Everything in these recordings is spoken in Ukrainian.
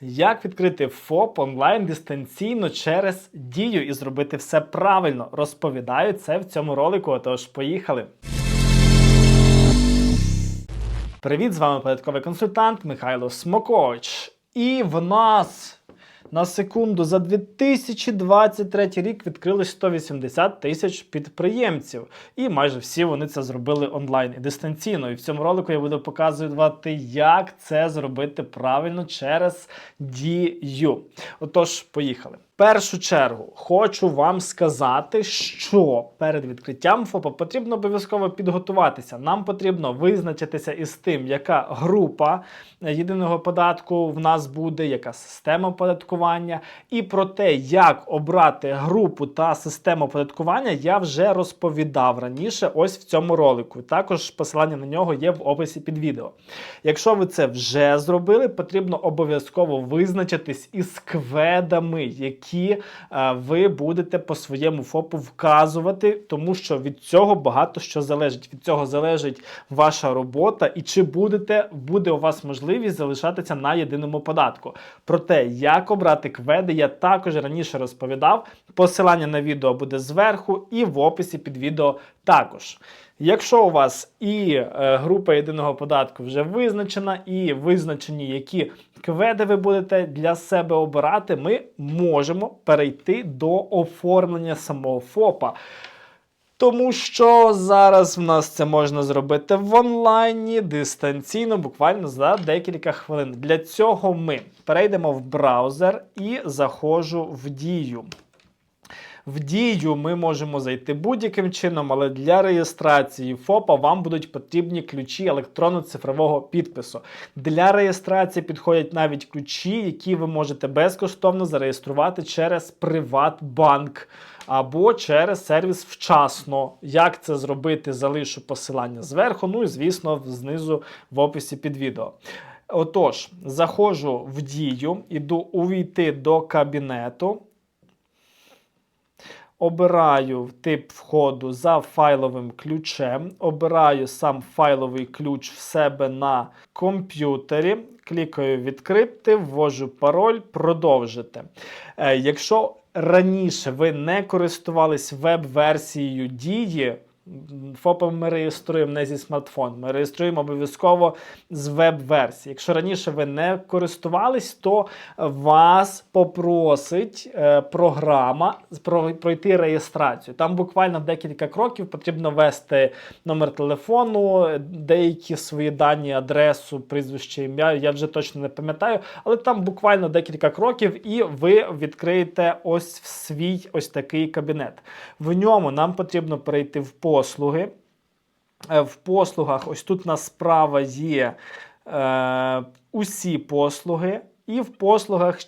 Як відкрити ФОП онлайн дистанційно через дію і зробити все правильно? Розповідаю це в цьому ролику. Отож, поїхали. Привіт, з вами податковий консультант Михайло Смокович. І в нас на секунду за 2023 рік відкрилось 180 тисяч підприємців. І майже всі вони це зробили онлайн і дистанційно. І в цьому ролику я буду показувати, як це зробити правильно через дію. Отож, поїхали. Першу чергу хочу вам сказати, що перед відкриттям ФОПа потрібно обов'язково підготуватися. Нам потрібно визначитися із тим, яка група єдиного податку в нас буде, яка система оподаткування. І про те, як обрати групу та систему оподаткування, я вже розповідав раніше, ось в цьому ролику. Також посилання на нього є в описі під відео. Якщо ви це вже зробили, потрібно обов'язково визначитись із кведами, які е, ви будете по своєму ФОПу вказувати, тому що від цього багато що залежить. Від цього залежить ваша робота, і чи будете буде у вас можливість залишатися на єдиному податку. Про те, як обрати кведи, я також раніше розповідав. Посилання на відео буде зверху і в описі під відео також. Якщо у вас і е, група єдиного податку вже визначена, і визначені, які кведи ви будете для себе обирати, ми можемо перейти до оформлення самого ФОПа. Тому що зараз в нас це можна зробити в онлайні, дистанційно, буквально за декілька хвилин. Для цього ми перейдемо в браузер і заходжу в дію. В дію ми можемо зайти будь-яким чином, але для реєстрації ФОПа вам будуть потрібні ключі електронно-цифрового підпису. Для реєстрації підходять навіть ключі, які ви можете безкоштовно зареєструвати через Приватбанк або через сервіс вчасно. Як це зробити, залишу посилання зверху. Ну і звісно, знизу в описі під відео. Отож, заходжу в дію, іду увійти до кабінету. Обираю тип входу за файловим ключем, обираю сам файловий ключ в себе на комп'ютері, клікаю відкрити, ввожу пароль, продовжити. Е, якщо раніше ви не користувались веб-версією дії, ФОПом ми реєструємо не зі смартфону, ми реєструємо обов'язково з веб-версії. Якщо раніше ви не користувались, то вас попросить е, програма пройти реєстрацію. Там буквально декілька кроків потрібно ввести номер телефону, деякі свої дані, адресу, прізвище, ім'я. Я вже точно не пам'ятаю, але там буквально декілька кроків, і ви відкриєте ось свій ось такий кабінет. В ньому нам потрібно перейти в послуги. Е, В послугах, ось тут нас справа є е, усі послуги, і в послугах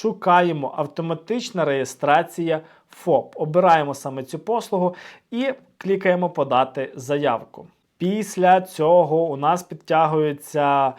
шукаємо автоматична реєстрація ФОП. Обираємо саме цю послугу і клікаємо подати заявку. Після цього у нас підтягується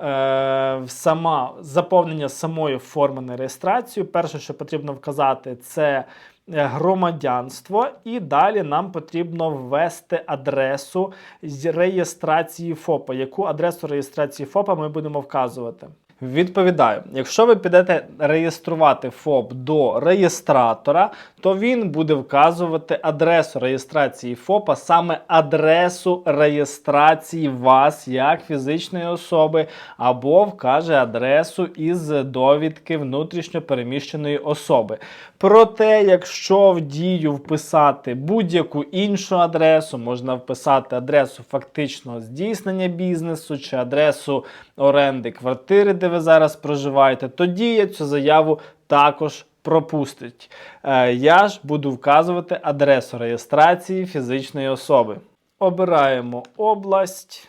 е, сама заповнення самої форми на реєстрацію. Перше, що потрібно вказати, це громадянство, і далі нам потрібно ввести адресу з реєстрації ФОПа. Яку адресу реєстрації ФОПа ми будемо вказувати? Відповідаю, якщо ви підете реєструвати ФОП до реєстратора, то він буде вказувати адресу реєстрації ФОПа, саме адресу реєстрації вас як фізичної особи, або вкаже адресу із довідки внутрішньо переміщеної особи. Проте, якщо в дію вписати будь-яку іншу адресу, можна вписати адресу фактичного здійснення бізнесу чи адресу оренди квартири, де ви зараз проживаєте, то дія цю заяву також пропустить. Е, Я ж буду вказувати адресу реєстрації фізичної особи. Обираємо область,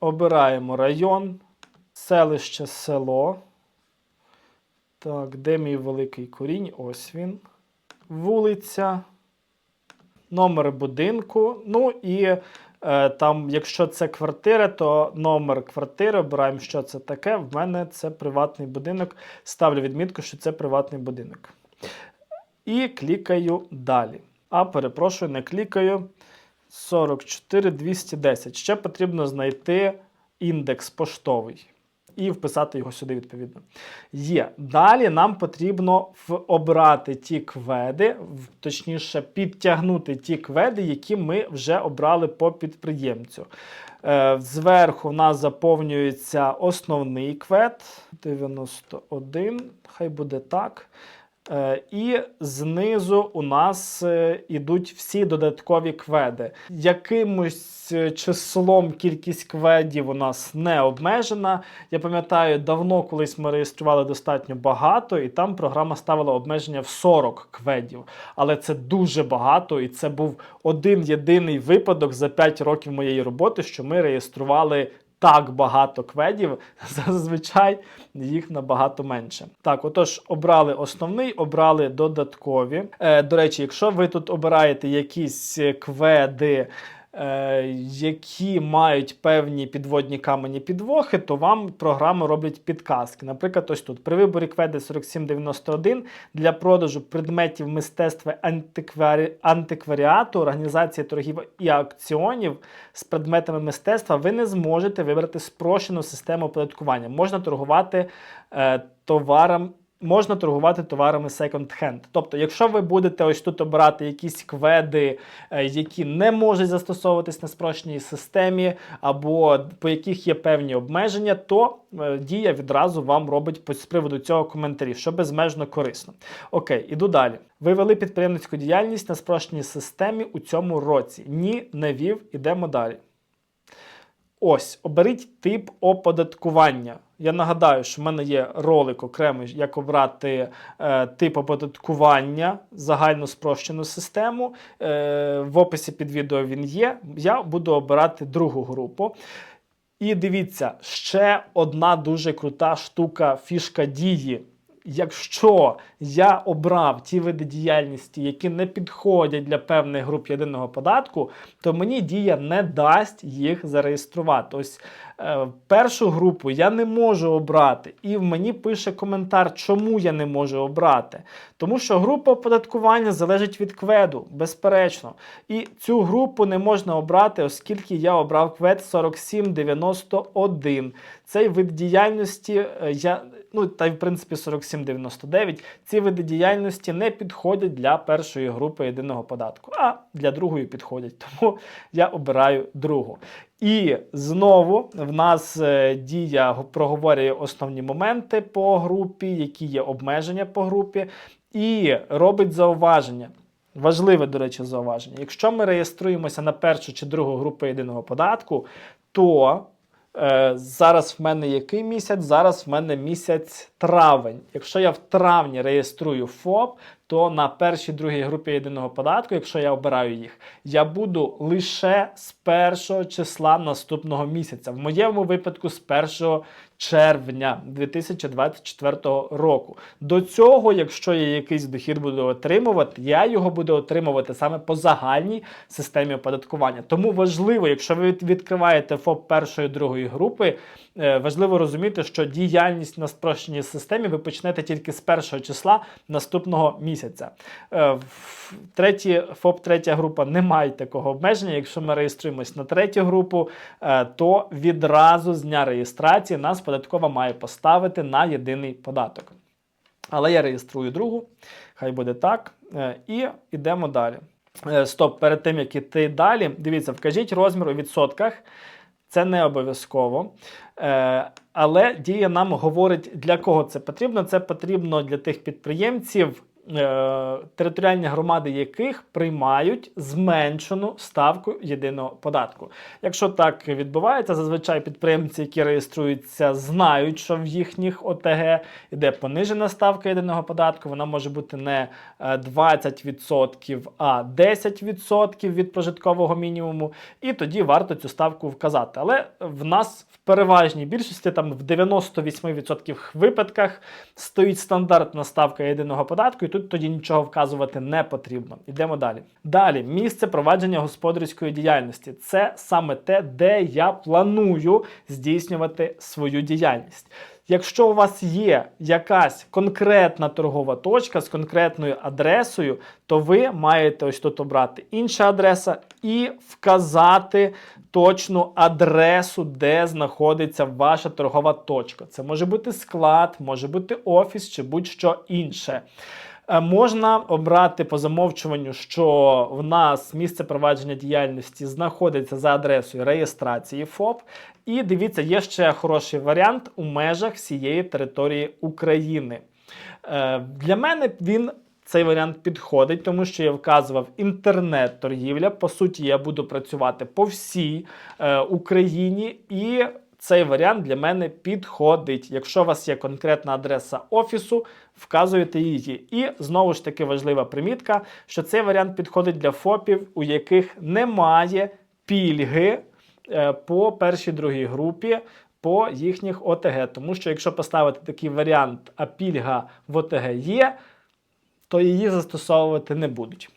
обираємо район, селище, село. Так, де мій великий корінь? Ось він. Вулиця, номер будинку. Ну і там, якщо це квартира, то номер квартири обираємо, що це таке. В мене це приватний будинок. Ставлю відмітку, що це приватний будинок. І клікаю далі. А перепрошую, не клікаю. 44 210. Ще потрібно знайти індекс поштовий. І вписати його сюди відповідно. Є. Далі нам потрібно обрати ті кведи, точніше, підтягнути ті кведи, які ми вже обрали по підприємцю. Е, Зверху в нас заповнюється основний квед 91, хай буде так. Е, І знизу у нас е, ідуть всі додаткові кведи. Якимось е, числом кількість кведів у нас не обмежена. Я пам'ятаю, давно колись ми реєстрували достатньо багато, і там програма ставила обмеження в 40 кведів. Але це дуже багато, і це був один єдиний випадок за 5 років моєї роботи, що ми реєстрували так багато кведів, зазвичай їх набагато менше. Так, отож, обрали основний, обрали додаткові. Е, до речі, якщо ви тут обираєте якісь кведи. Е, Які мають певні підводні камені підвохи, то вам програми роблять підказки. Наприклад, ось тут при виборі кведи 4791 для продажу предметів мистецтва антикварі... антикваріату, організації торгів і аукціонів з предметами мистецтва ви не зможете вибрати спрощену систему оподаткування. Можна торгувати е, товаром. Можна торгувати товарами second-hand. Тобто, якщо ви будете ось тут обирати якісь кведи, е, які не можуть застосовуватись на спрощеній системі, або по яких є певні обмеження, то е, дія відразу вам робить з приводу цього коментарі, що безмежно корисно. Окей, іду далі. Ви вели підприємницьку діяльність на спрощеній системі у цьому році. Ні, не вів. Ідемо далі. Ось, оберіть тип оподаткування. Я нагадаю, що в мене є ролик окремий, як обрати е, тип оподаткування, загально спрощену систему. Е, в описі під відео він є. Я буду обирати другу групу. І дивіться, ще одна дуже крута штука, фішка дії. Якщо я обрав ті види діяльності, які не підходять для певних груп єдиного податку, то мені дія не дасть їх зареєструвати. Ось е, першу групу я не можу обрати, і мені пише коментар, чому я не можу обрати. Тому що група оподаткування залежить від кведу, безперечно. І цю групу не можна обрати, оскільки я обрав квед 4791. Цей вид діяльності е, я. Ну, та й в принципі 4799. Ці види діяльності не підходять для першої групи єдиного податку, а для другої підходять. Тому я обираю другу. І знову в нас е, дія проговорює основні моменти по групі, які є обмеження по групі, і робить зауваження. Важливе, до речі, зауваження. Якщо ми реєструємося на першу чи другу групу єдиного податку, то Е, зараз в мене який місяць? Зараз в мене місяць травень. Якщо я в травні реєструю ФОП, то на першій другій групі єдиного податку, якщо я обираю їх, я буду лише з першого числа наступного місяця. В моєму випадку з 1 червня 2024 року. До цього, якщо я якийсь дохід буду отримувати, я його буду отримувати саме по загальній системі оподаткування. Тому важливо, якщо ви відкриваєте ФОП першої другої групи, е, важливо розуміти, що діяльність на спрощеній системі ви почнете тільки з першого числа наступного місяця. Е, Треті ФОП третя група не має такого обмеження. Якщо ми реєструємось на третю групу, е, то відразу з дня реєстрації нас податкова має поставити на єдиний податок. Але я реєструю другу, хай буде так. Е, І йдемо далі. Е, Стоп, перед тим як іти далі, дивіться, вкажіть розмір у відсотках. Це не обов'язково. Е, але дія нам говорить, для кого це потрібно. Це потрібно для тих підприємців, територіальні громади яких приймають зменшену ставку єдиного податку. Якщо так відбувається, зазвичай підприємці, які реєструються, знають, що в їхніх ОТГ йде понижена ставка єдиного податку. Вона може бути не е, 20%, а 10% від прожиткового мінімуму. І тоді варто цю ставку вказати. Але в нас в переважній більшості, там в 98% випадках, стоїть стандартна ставка єдиного податку, і тут тоді нічого вказувати не потрібно. Йдемо далі. Далі, місце провадження господарської діяльності. Це саме те, де я планую здійснювати свою діяльність. Якщо у вас є якась конкретна торгова точка з конкретною адресою, то ви маєте ось тут обрати інша адреса і вказати точну адресу, де знаходиться ваша торгова точка. Це може бути склад, може бути офіс чи будь-що інше. Е, Можна обрати по замовчуванню, що в нас місце провадження діяльності знаходиться за адресою реєстрації ФОП. І дивіться, є ще хороший варіант у межах всієї території України. Е, Для мене він. Цей варіант підходить, тому що я вказував інтернет-торгівля. По суті, я буду працювати по всій е, Україні, і цей варіант для мене підходить. Якщо у вас є конкретна адреса офісу, вказуєте її. І знову ж таки важлива примітка, що цей варіант підходить для ФОПів, у яких немає пільги е, по першій другій групі. По їхніх ОТГ, тому що якщо поставити такий варіант, а пільга в ОТГ є, то її застосовувати не будуть.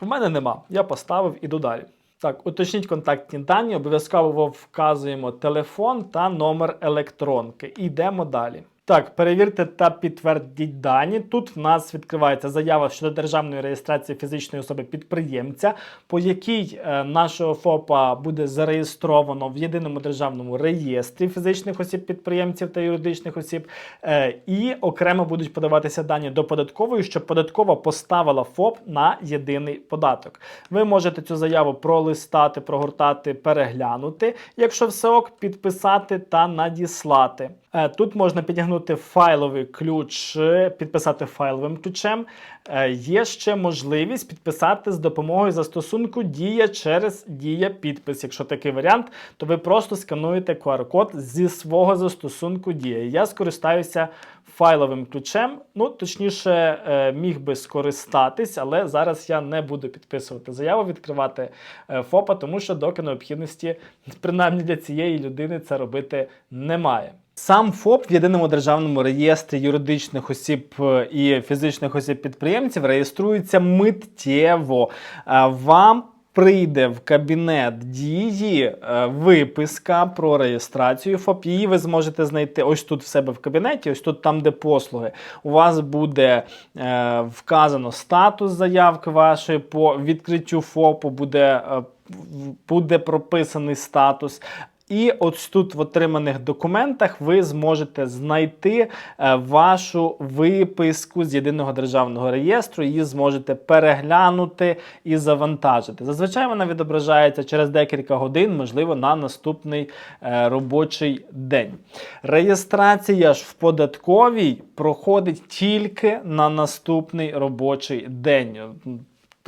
У мене нема. Я поставив, іду далі. Так, уточніть контактні дані, обов'язково вказуємо телефон та номер електронки. Йдемо далі. Так, перевірте та підтвердіть дані. Тут в нас відкривається заява щодо державної реєстрації фізичної особи підприємця, по якій е, нашого ФОПа буде зареєстровано в єдиному державному реєстрі фізичних осіб підприємців та юридичних осіб. Е, і окремо будуть подаватися дані до податкової, щоб податкова поставила ФОП на єдиний податок. Ви можете цю заяву пролистати, прогортати, переглянути. Якщо все ок, підписати та надіслати. Е, Тут можна підтягнути файловий ключ, е, підписати файловим ключем. Е, Є ще можливість підписати з допомогою застосунку Дія через Дія підпис. Якщо такий варіант, то ви просто скануєте QR-код зі свого застосунку Дія. Я скористаюся файловим ключем. Ну, точніше, міг би скористатись, але зараз я не буду підписувати заяву, відкривати ФОПа, тому що доки необхідності, принаймні для цієї людини, це робити немає. Сам ФОП в єдиному державному реєстрі юридичних осіб е, і фізичних осіб підприємців реєструється миттєво. Е, Вам прийде в кабінет дії е, виписка про реєстрацію ФОП. Її ви зможете знайти ось тут в себе в кабінеті, ось тут там, де послуги. У вас буде вказано статус заявки вашої по відкриттю ФОПу, буде, буде прописаний статус. І ось тут в отриманих документах ви зможете знайти е, вашу виписку з єдиного державного реєстру, її зможете переглянути і завантажити. Зазвичай вона відображається через декілька годин, можливо, на наступний е, робочий день. Реєстрація ж в податковій проходить тільки на наступний робочий день.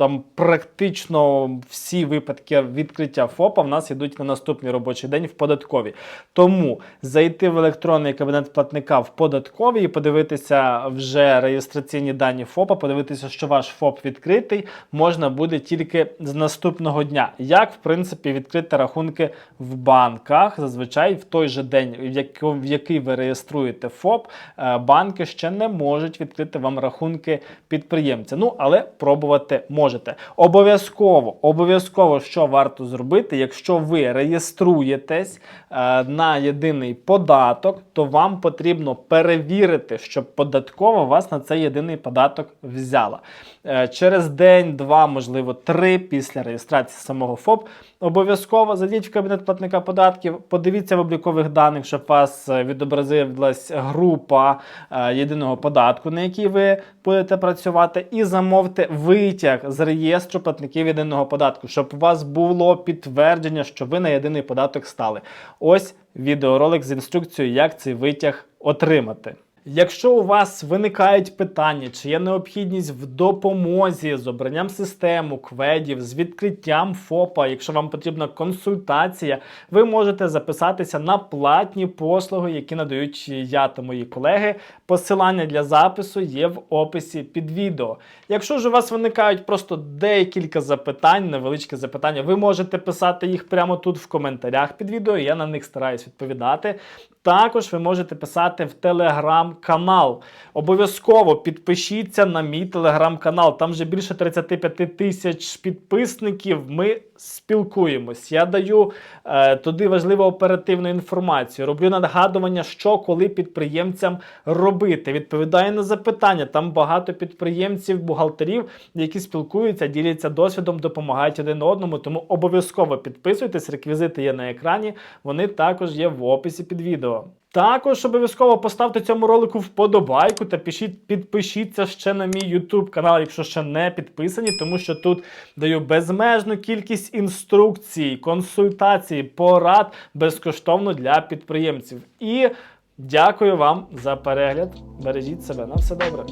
Там практично всі випадки відкриття ФОПа в нас йдуть на наступний робочий день в податковій. Тому зайти в електронний кабінет платника в податковій і подивитися вже реєстраційні дані ФОПа, подивитися, що ваш ФОП відкритий, можна буде тільки з наступного дня. Як, в принципі, відкрити рахунки в банках, зазвичай в той же день, в який ви реєструєте ФОП, е, банки ще не можуть відкрити вам рахунки підприємця. Ну, але пробувати можете. Обов'язково, обов'язково, що варто зробити, якщо ви реєструєтесь е, на єдиний податок, то вам потрібно перевірити, щоб податкова вас на цей єдиний податок взяла. Е, через день, два, можливо, три після реєстрації самого ФОП. Обов'язково зайдіть в кабінет платника податків, подивіться в облікових даних, щоб вас е, відобразилась група е, єдиного податку, на якій ви будете працювати, і замовте витяг з реєстру платників єдиного податку, щоб у вас було підтвердження, що ви на єдиний податок стали. Ось відеоролик з інструкцією, як цей витяг отримати. Якщо у вас виникають питання, чи є необхідність в допомозі з обранням систему, кведів, з відкриттям ФОПа, якщо вам потрібна консультація, ви можете записатися на платні послуги, які надають я та мої колеги. Посилання для запису є в описі під відео. Якщо ж у вас виникають просто декілька запитань, невеличкі запитання, ви можете писати їх прямо тут в коментарях під відео. Я на них стараюсь відповідати. Також ви можете писати в телеграм телеграм-канал. Обов'язково підпишіться на мій телеграм-канал. Там вже більше 35 тисяч підписників. Ми спілкуємось. Я даю е, туди важливу оперативну інформацію. Роблю нагадування, що коли підприємцям робити. Відповідаю на запитання. Там багато підприємців, бухгалтерів, які спілкуються, діляться досвідом, допомагають один одному. Тому обов'язково підписуйтесь. Реквізити є на екрані. Вони також є в описі під відео. Також обов'язково поставте цьому ролику вподобайку та пишіть, підпишіться ще на мій YouTube канал, якщо ще не підписані, тому що тут даю безмежну кількість інструкцій, консультацій, порад безкоштовно для підприємців. І дякую вам за перегляд. Бережіть себе на все добре.